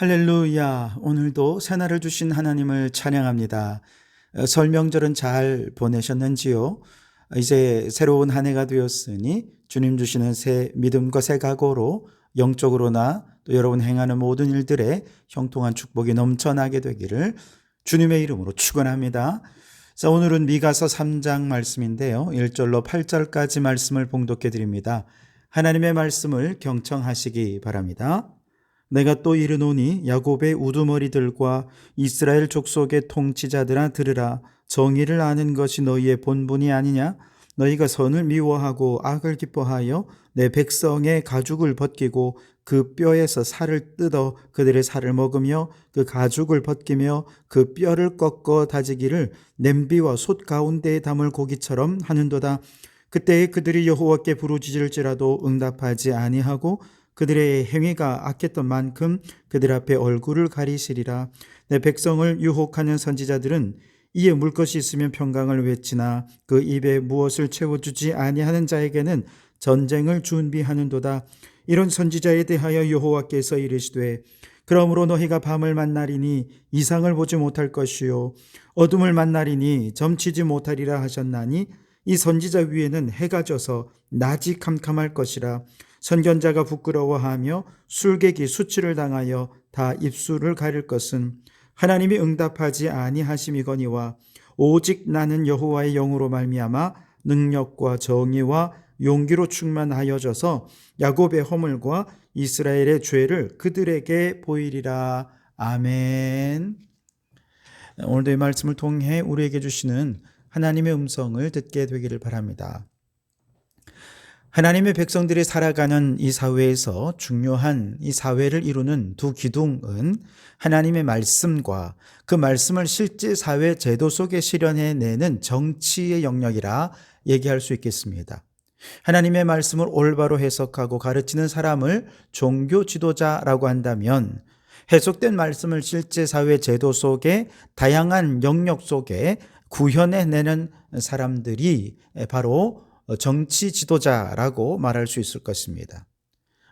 할렐루야. 오늘도 새날을 주신 하나님을 찬양합니다. 어, 설명절은 잘 보내셨는지요? 이제 새로운 한 해가 되었으니 주님 주시는 새 믿음과 새 각오로 영적으로나 또 여러분 행하는 모든 일들에 형통한 축복이 넘쳐나게 되기를 주님의 이름으로 축원합니다. 자, 오늘은 미가서 3장 말씀인데요. 1절로 8절까지 말씀을 봉독해 드립니다. 하나님의 말씀을 경청하시기 바랍니다. 내가 또 이르노니 야곱의 우두머리들과 이스라엘 족속의 통치자들아 들으라. 정의를 아는 것이 너희의 본분이 아니냐? 너희가 선을 미워하고 악을 기뻐하여 내 백성의 가죽을 벗기고 그 뼈에서 살을 뜯어 그들의 살을 먹으며 그 가죽을 벗기며 그 뼈를 꺾어 다지기를 냄비와 솥 가운데에 담을 고기처럼 하는도다. 그때에 그들이 여호와께 부르짖을지라도 응답하지 아니하고 그들의 행위가 악했던 만큼 그들 앞에 얼굴을 가리시리라. 내 백성을 유혹하는 선지자들은 이에 물 것이 있으면 평강을 외치나 그 입에 무엇을 채워주지 아니하는 자에게는 전쟁을 준비하는도다. 이런 선지자에 대하여 여호와께서 이르시되 그러므로 너희가 밤을 만나리니 이상을 보지 못할 것이요 어둠을 만나리니 점치지 못하리라 하셨나니 이 선지자 위에는 해가 져서 낮이 캄캄할 것이라 선견자가 부끄러워하며 술객이 수치를 당하여 다 입술을 가릴 것은 하나님이 응답하지 아니하심이거니와 오직 나는 여호와의 영으로 말미암아 능력과 정의와 용기로 충만하여져서 야곱의 허물과 이스라엘의 죄를 그들에게 보이리라 아멘. 오늘도 이 말씀을 통해 우리에게 주시는 하나님의 음성을 듣게 되기를 바랍니다. 하나님의 백성들이 살아가는 이 사회에서 중요한 이 사회를 이루는 두 기둥은 하나님의 말씀과 그 말씀을 실제 사회 제도 속에 실현해내는 정치의 영역이라 얘기할 수 있겠습니다. 하나님의 말씀을 올바로 해석하고 가르치는 사람을 종교 지도자라고 한다면 해석된 말씀을 실제 사회 제도 속에 다양한 영역 속에 구현해내는 사람들이 바로 정치 지도자라고 말할 수 있을 것입니다.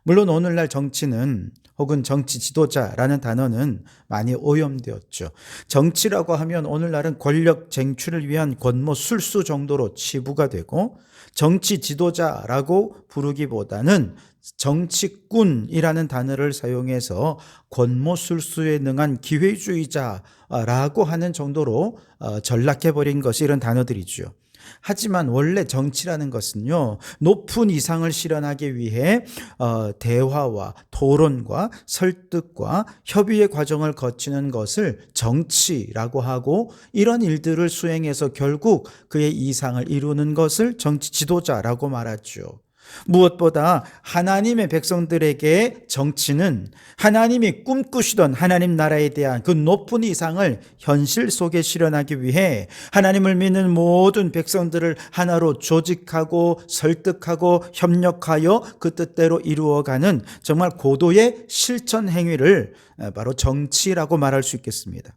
물론 오늘날 정치는 혹은 정치 지도자라는 단어는 많이 오염되었죠. 정치라고 하면 오늘날은 권력 쟁취를 위한 권모 술수 정도로 치부가 되고 정치 지도자라고 부르기보다는 정치꾼이라는 단어를 사용해서 권모 술수에 능한 기회주의자라고 하는 정도로 전락해버린 것이 이런 단어들이죠. 하지만 원래 정치라는 것은요, 높은 이상을 실현하기 위해 어, 대화와 토론과 설득과 협의의 과정을 거치는 것을 정치라고 하고 이런 일들을 수행해서 결국 그의 이상을 이루는 것을 정치 지도자라고 말하죠. 무엇보다 하나님의 백성들에게 정치는 하나님이 꿈꾸시던 하나님 나라에 대한 그 높은 이상을 현실 속에 실현하기 위해 하나님을 믿는 모든 백성들을 하나로 조직하고 설득하고 협력하여 그 뜻대로 이루어가는 정말 고도의 실천 행위를 바로 정치라고 말할 수 있겠습니다.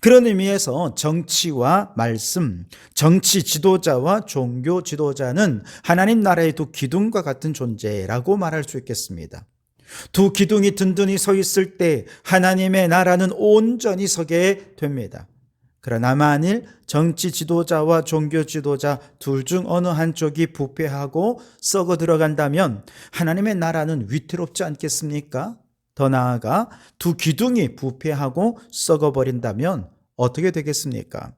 그런 의미에서 정치와 말씀, 정치 지도자와 종교 지도자는 하나님 나라의 두 기둥과 같은 존재라고 말할 수 있겠습니다. 두 기둥이 든든히 서 있을 때 하나님의 나라는 온전히 서게 됩니다. 그러나 만일 정치 지도자와 종교 지도자 둘 중 어느 한쪽이 부패하고 썩어 들어간다면 하나님의 나라는 위태롭지 않겠습니까? 더 나아가 두 기둥이 부패하고 썩어버린다면 어떻게 되겠습니까?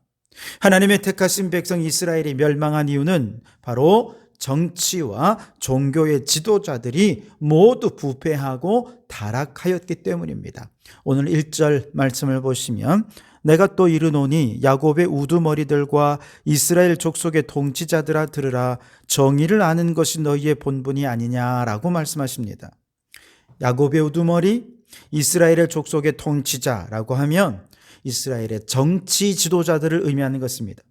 하나님의 택하신 백성 이스라엘이 멸망한 이유는 바로 정치와 종교의 지도자들이 모두 부패하고 타락하였기 때문입니다. 오늘 1절 말씀을 보시면 내가 또 이르노니 야곱의 우두머리들과 이스라엘 족속의 통치자들아 들으라 정의를 아는 것이 너희의 본분이 아니냐라고 말씀하십니다. 야곱의 우두머리, 이스라엘의 족속의 통치자라고 하면 이스라엘의 정치 지도자들을 의미하는 것입니다.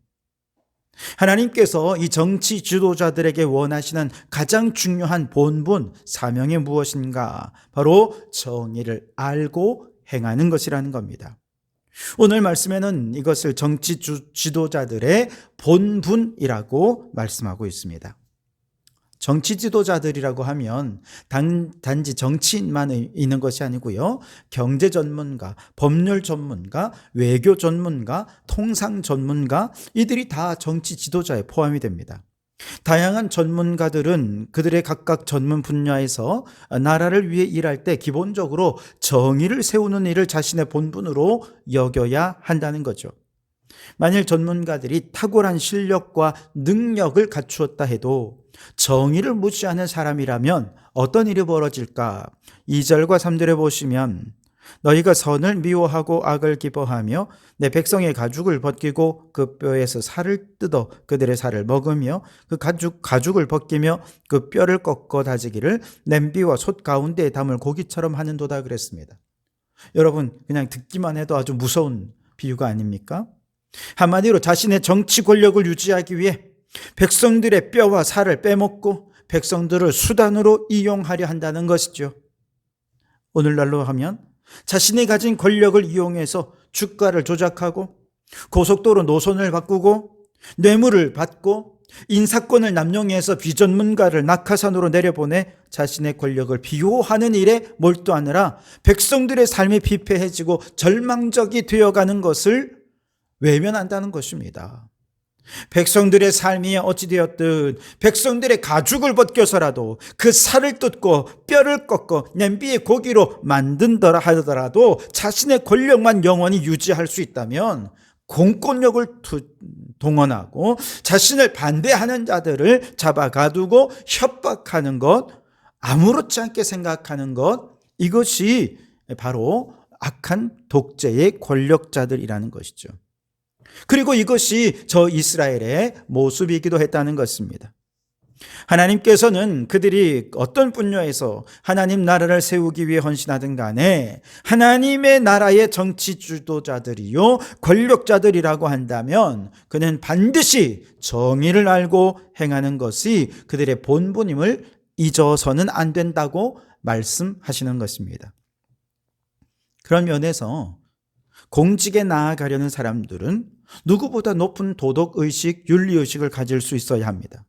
하나님께서 이 정치 지도자들에게 원하시는 가장 중요한 본분, 사명이 무엇인가? 바로 정의를 알고 행하는 것이라는 겁니다. 오늘 말씀에는 이것을 정치 지도자들의 본분이라고 말씀하고 있습니다. 정치 지도자들이라고 하면 단, 단지 정치인만 있는 것이 아니고요. 경제 전문가, 법률 전문가, 외교 전문가, 통상 전문가, 이들이 다 정치 지도자에 포함이 됩니다. 다양한 전문가들은 그들의 각각 전문 분야에서 나라를 위해 일할 때 기본적으로 정의를 세우는 일을 자신의 본분으로 여겨야 한다는 거죠. 만일 전문가들이 탁월한 실력과 능력을 갖추었다 해도 정의를 무시하는 사람이라면 어떤 일이 벌어질까? 2절과 3절에 보시면 너희가 선을 미워하고 악을 기뻐하며 내 백성의 가죽을 벗기고 그 뼈에서 살을 뜯어 그들의 살을 먹으며 그 가죽 가죽을 벗기며 그 뼈를 꺾어 다지기를 냄비와 솥 가운데에 담을 고기처럼 하는도다 그랬습니다. 여러분 그냥 듣기만 해도 아주 무서운 비유가 아닙니까? 한마디로 자신의 정치 권력을 유지하기 위해 백성들의 뼈와 살을 빼먹고 백성들을 수단으로 이용하려 한다는 것이죠. 오늘날로 하면 자신이 가진 권력을 이용해서 주가를 조작하고 고속도로 노선을 바꾸고 뇌물을 받고 인사권을 남용해서 비전문가를 낙하산으로 내려보내 자신의 권력을 비호하는 일에 몰두하느라 백성들의 삶이 피폐해지고 절망적이 되어가는 것을 외면한다는 것입니다. 백성들의 삶이 어찌되었든 백성들의 가죽을 벗겨서라도 그 살을 뜯고 뼈를 꺾어 냄비에 고기로 만든더라 하더라도 자신의 권력만 영원히 유지할 수 있다면 공권력을 동원하고 자신을 반대하는 자들을 잡아 가두고 협박하는 것, 아무렇지 않게 생각하는 것, 이것이 바로 악한 독재의 권력자들이라는 것이죠. 그리고 이것이 저 이스라엘의 모습이기도 했다는 것입니다. 하나님께서는 그들이 어떤 분야에서 하나님 나라를 세우기 위해 헌신하든 간에 하나님의 나라의 정치 주도자들이요, 권력자들이라고 한다면 그는 반드시 정의를 알고 행하는 것이 그들의 본분임을 잊어서는 안 된다고 말씀하시는 것입니다. 그런 면에서 공직에 나아가려는 사람들은 누구보다 높은 도덕의식, 윤리의식을 가질 수 있어야 합니다.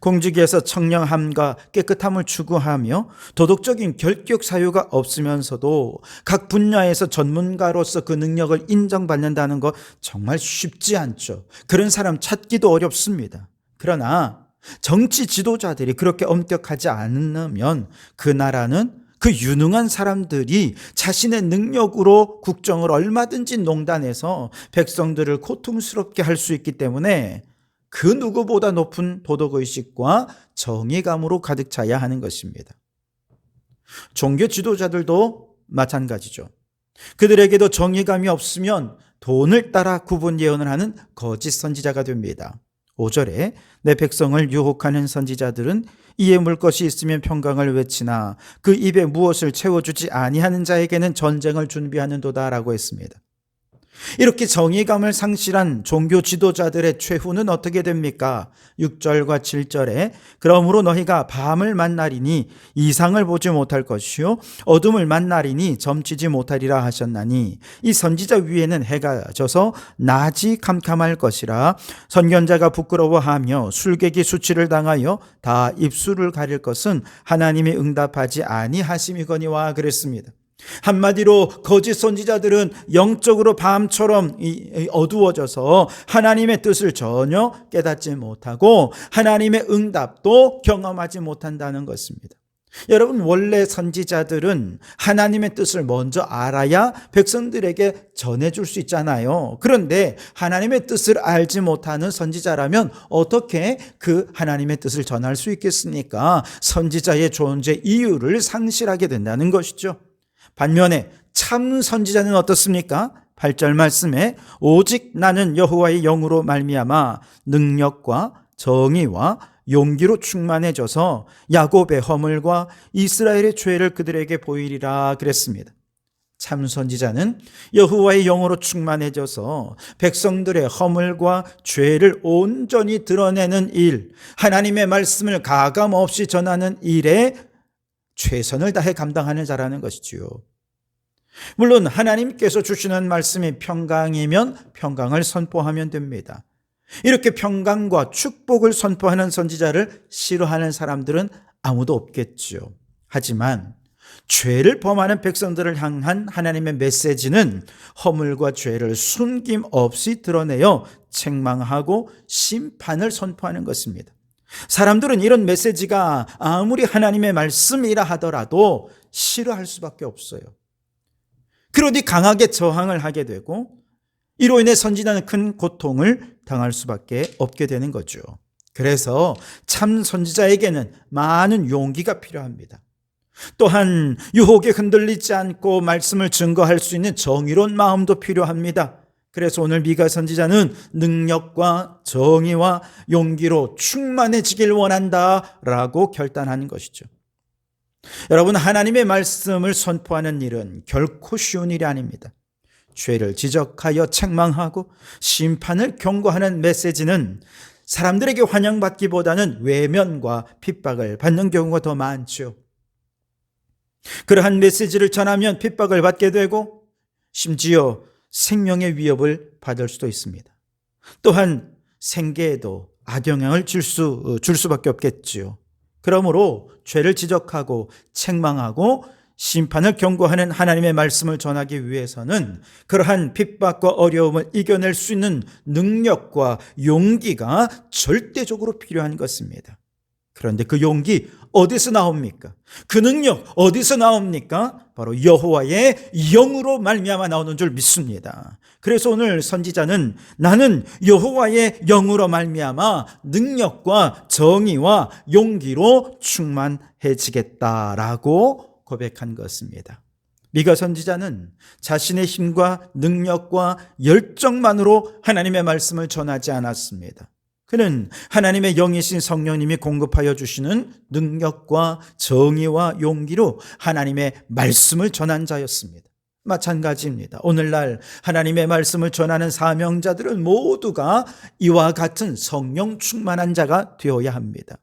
공직에서 청량함과 깨끗함을 추구하며 도덕적인 결격 사유가 없으면서도 각 분야에서 전문가로서 그 능력을 인정받는다는 것 정말 쉽지 않죠. 그런 사람 찾기도 어렵습니다. 그러나 정치 지도자들이 그렇게 엄격하지 않으면 그 나라는 그 유능한 사람들이 자신의 능력으로 국정을 얼마든지 농단해서 백성들을 고통스럽게 할 수 있기 때문에 그 누구보다 높은 도덕의식과 정의감으로 가득 차야 하는 것입니다. 종교 지도자들도 마찬가지죠. 그들에게도 정의감이 없으면 돈을 따라 구분 예언을 하는 거짓 선지자가 됩니다. 5절에 내 백성을 유혹하는 선지자들은 이에 물 것이 있으면 평강을 외치나 그 입에 무엇을 채워주지 아니하는 자에게는 전쟁을 준비하는도다라고 했습니다. 이렇게 정의감을 상실한 종교 지도자들의 최후는 어떻게 됩니까? 6절과 7절에 그러므로 너희가 밤을 만나리니 이상을 보지 못할 것이요 어둠을 만나리니 점치지 못하리라 하셨나니 이 선지자 위에는 해가 져서 낮이 캄캄할 것이라 선견자가 부끄러워하며 술객이 수치를 당하여 다 입술을 가릴 것은 하나님이 응답하지 아니하심이거니와 그랬습니다. 한마디로 거짓 선지자들은 영적으로 밤처럼 어두워져서 하나님의 뜻을 전혀 깨닫지 못하고 하나님의 응답도 경험하지 못한다는 것입니다. 여러분, 원래 선지자들은 하나님의 뜻을 먼저 알아야 백성들에게 전해줄 수 있잖아요. 그런데 하나님의 뜻을 알지 못하는 선지자라면 어떻게 그 하나님의 뜻을 전할 수 있겠습니까? 선지자의 존재 이유를 상실하게 된다는 것이죠. 반면에 참 선지자는 어떻습니까? 8절 말씀에 오직 나는 여호와의 영으로 말미암아 능력과 정의와 용기로 충만해져서 야곱의 허물과 이스라엘의 죄를 그들에게 보이리라 그랬습니다. 참 선지자는 여호와의 영으로 충만해져서 백성들의 허물과 죄를 온전히 드러내는 일, 하나님의 말씀을 가감 없이 전하는 일에 최선을 다해 감당하는 자라는 것이지요. 물론 하나님께서 주시는 말씀이 평강이면 평강을 선포하면 됩니다. 이렇게 평강과 축복을 선포하는 선지자를 싫어하는 사람들은 아무도 없겠죠. 하지만 죄를 범하는 백성들을 향한 하나님의 메시지는 허물과 죄를 숨김 없이 드러내어 책망하고 심판을 선포하는 것입니다. 사람들은 이런 메시지가 아무리 하나님의 말씀이라 하더라도 싫어할 수밖에 없어요. 그러니 강하게 저항을 하게 되고 이로 인해 선지자는 큰 고통을 당할 수밖에 없게 되는 거죠. 그래서 참 선지자에게는 많은 용기가 필요합니다. 또한 유혹에 흔들리지 않고 말씀을 증거할 수 있는 정의로운 마음도 필요합니다. 그래서 오늘 미가 선지자는 능력과 정의와 용기로 충만해지길 원한다 라고 결단하는 것이죠. 여러분, 하나님의 말씀을 선포하는 일은 결코 쉬운 일이 아닙니다. 죄를 지적하여 책망하고 심판을 경고하는 메시지는 사람들에게 환영받기보다는 외면과 핍박을 받는 경우가 더 많죠. 그러한 메시지를 전하면 핍박을 받게 되고 심지어 생명의 위협을 받을 수도 있습니다. 또한 생계에도 악영향을 줄 수, 줄 수밖에 없겠지요. 그러므로 죄를 지적하고 책망하고 심판을 경고하는 하나님의 말씀을 전하기 위해서는 그러한 핍박과 어려움을 이겨낼 수 있는 능력과 용기가 절대적으로 필요한 것입니다. 그런데 그 용기 어디서 나옵니까? 그 능력 어디서 나옵니까? 바로 여호와의 영으로 말미암아 나오는 줄 믿습니다. 그래서 오늘 선지자는 나는 여호와의 영으로 말미암아 능력과 정의와 용기로 충만해지겠다라고 고백한 것입니다. 미가 선지자는 자신의 힘과 능력과 열정만으로 하나님의 말씀을 전하지 않았습니다. 그는 하나님의 영이신 성령님이 공급하여 주시는 능력과 정의와 용기로 하나님의 말씀을 전한 자였습니다. 마찬가지입니다. 오늘날 하나님의 말씀을 전하는 사명자들은 모두가 이와 같은 성령 충만한 자가 되어야 합니다.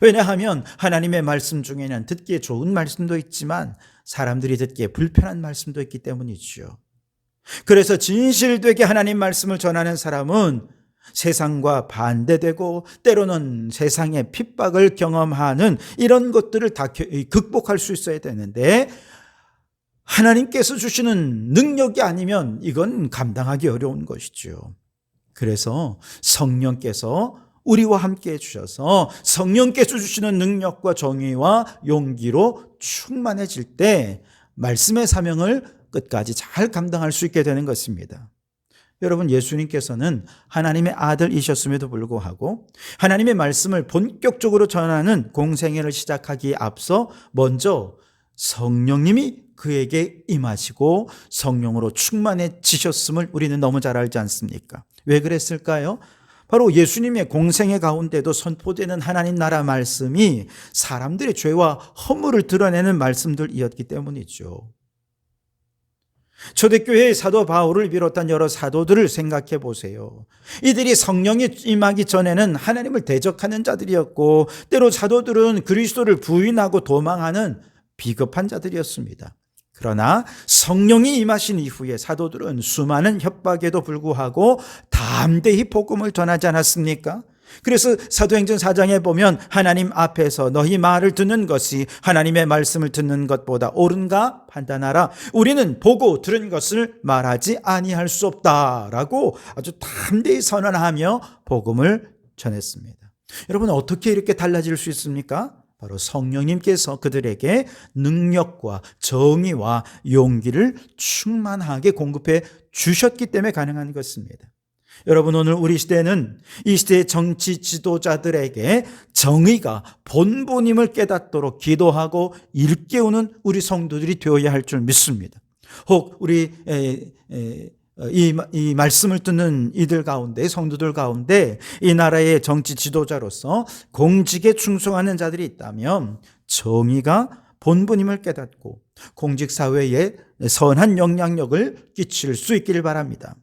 왜냐하면 하나님의 말씀 중에는 듣기에 좋은 말씀도 있지만 사람들이 듣기에 불편한 말씀도 있기 때문이죠. 그래서 진실되게 하나님 말씀을 전하는 사람은 세상과 반대되고 때로는 세상의 핍박을 경험하는 이런 것들을 다 극복할 수 있어야 되는데 하나님께서 주시는 능력이 아니면 이건 감당하기 어려운 것이죠. 그래서 성령께서 우리와 함께 해주셔서 성령께서 주시는 능력과 정의와 용기로 충만해질 때 말씀의 사명을 끝까지 잘 감당할 수 있게 되는 것입니다. 여러분, 예수님께서는 하나님의 아들이셨음에도 불구하고 하나님의 말씀을 본격적으로 전하는 공생애를 시작하기에 앞서 먼저 성령님이 그에게 임하시고 성령으로 충만해지셨음을 우리는 너무 잘 알지 않습니까? 왜 그랬을까요? 바로 예수님의 공생의 가운데도 선포되는 하나님 나라 말씀이 사람들의 죄와 허물을 드러내는 말씀들이었기 때문이죠. 초대교회의 사도 바울을 비롯한 여러 사도들을 생각해 보세요. 이들이 성령이 임하기 전에는 하나님을 대적하는 자들이었고, 때로 사도들은 그리스도를 부인하고 도망하는 비겁한 자들이었습니다. 그러나 성령이 임하신 이후에 사도들은 수많은 협박에도 불구하고 담대히 복음을 전하지 않았습니까? 그래서 사도행전 4장에 보면 하나님 앞에서 너희 말을 듣는 것이 하나님의 말씀을 듣는 것보다 옳은가 판단하라. 우리는 보고 들은 것을 말하지 아니할 수 없다라고 아주 담대히 선언하며 복음을 전했습니다. 여러분 어떻게 이렇게 달라질 수 있습니까? 바로 성령님께서 그들에게 능력과 정의와 용기를 충만하게 공급해 주셨기 때문에 가능한 것입니다. 여러분 오늘 우리 시대는 이 시대의 정치 지도자들에게 정의가 본본임을 깨닫도록 기도하고 일깨우는 우리 성도들이 되어야 할 줄 믿습니다. 혹 우리 이 말씀을 듣는 이들 가운데 성도들 가운데 이 나라의 정치 지도자로서 공직에 충성하는 자들이 있다면 정의가 본분임을 깨닫고 공직 사회에 선한 영향력을 끼칠 수 있기를 바랍니다.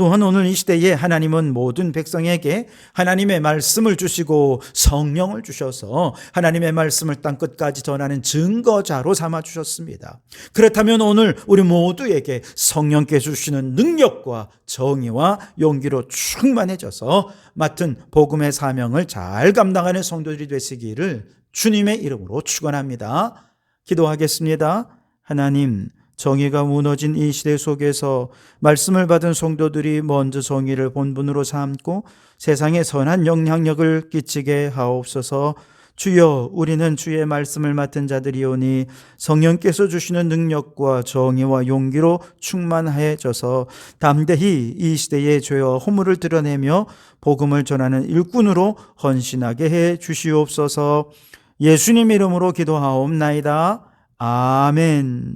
또한 오늘 이 시대에 하나님은 모든 백성에게 하나님의 말씀을 주시고 성령을 주셔서 하나님의 말씀을 땅 끝까지 전하는 증거자로 삼아 주셨습니다. 그렇다면 오늘 우리 모두에게 성령께 주시는 능력과 정의와 용기로 충만해져서 맡은 복음의 사명을 잘 감당하는 성도들이 되시기를 주님의 이름으로 축원합니다. 기도하겠습니다. 하나님 정의가 무너진 이 시대 속에서 말씀을 받은 성도들이 먼저 정의를 본분으로 삼고 세상에 선한 영향력을 끼치게 하옵소서. 주여 우리는 주의 말씀을 맡은 자들이오니 성령께서 주시는 능력과 정의와 용기로 충만해져서 담대히 이 시대의 죄와 허물을 드러내며 복음을 전하는 일꾼으로 헌신하게 해 주시옵소서. 예수님 이름으로 기도하옵나이다. 아멘.